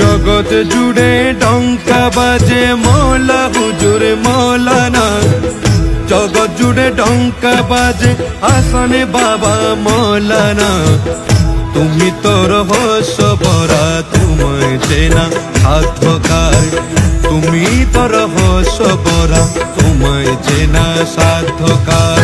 জগৎ জুড়ে ডঙ্কা বাজে মৌলা হুজুর মৌলানা। জগৎ জুড়ে ডঙ্কা বাজে হাসানে বাবা মৌলানা। তুমি তোর হস বরা তোমায় চেনা সাধকার তুমি তোর হস বরা তোমায় চেনা সাধকার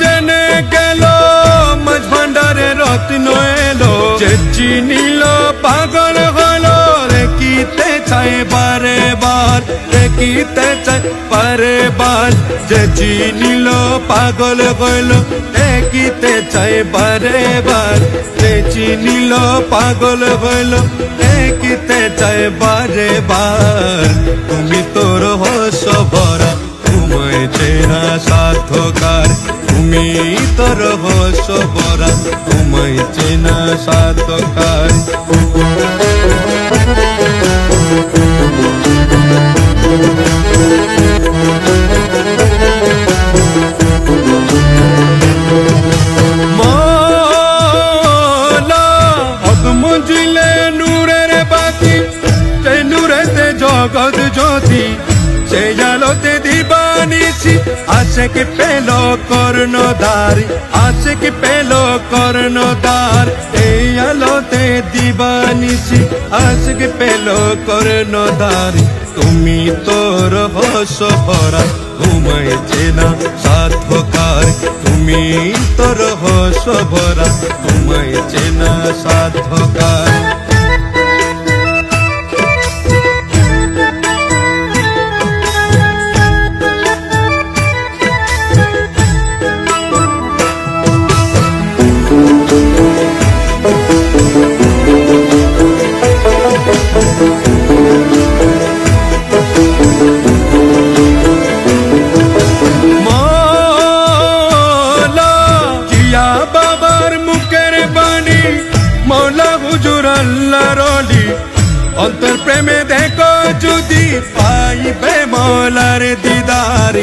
জেনে গেল মাঝ ভান্ডারে রত্ন এলো। যে চিনিল পাগল হলো দেখিতে চাই বারে বার দেখিতে চাই বারে বার। যে চিনিল পাগল হলো দেখিতে চাই বারে বার। যে চিনিল পাগল হলো দেখিতে চাই বারে বার। তুমি হস ভরা তোমায় চেনা বাতি সেই জগৎ জ্যোতি সেই দিবানিছি আছে কি পেল কর্ণধার? আছে কি পেল কর্ণধার? এই আলোতে দিবানিছি। আছে কি পেল কর্ণধার? তুমি তোর হস ভরা, ঘুমায় চেনা সাধকার তুমি তোর হস ভরা, ঘুমায় চেনা সাধকার মৌলা হুজুর আল্লাহ রলি। অন্তর প্রেমে দেখো যদি পাইবে মৌলার দিদার,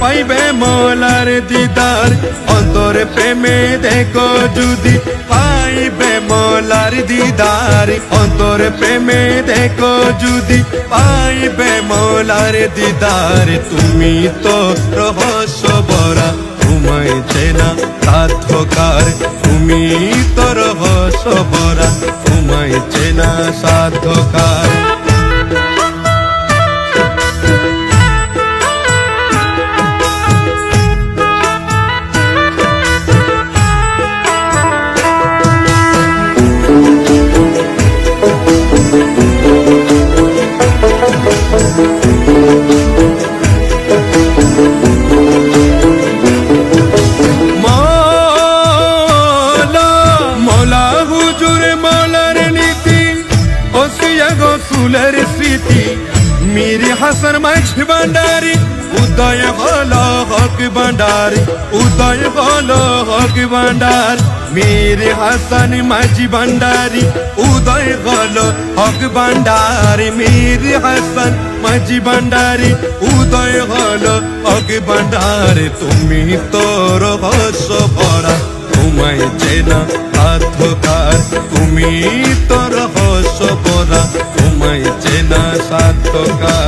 পাইবে মৌলার দিদার। অন্তর প্রেমে দেখো যদি পাইবে মৌলার দিদার, অন্তর প্রেমে দেখো যদি পাইবে মৌলার দিদার। তুমি তো চেনা সাধকার তুমি তর বরা তোমায় চেনা সাধকার মীর হাসান মাঝ ভান্ডারি, উদয় হল হক ভান্ডারি, উদয় হল হক ভান্ডার। মীর হাসান মাঝি ভান্ডারি, উদয় হল হক ভান্ডারি। মীর হাসান মাঝি ভান্ডারি, উদয় হল হক ভান্ডারি। তুমি তোর হস ভরা, তোমায় চেনা সাধকার তুমি তোর হস চেনা সাধকার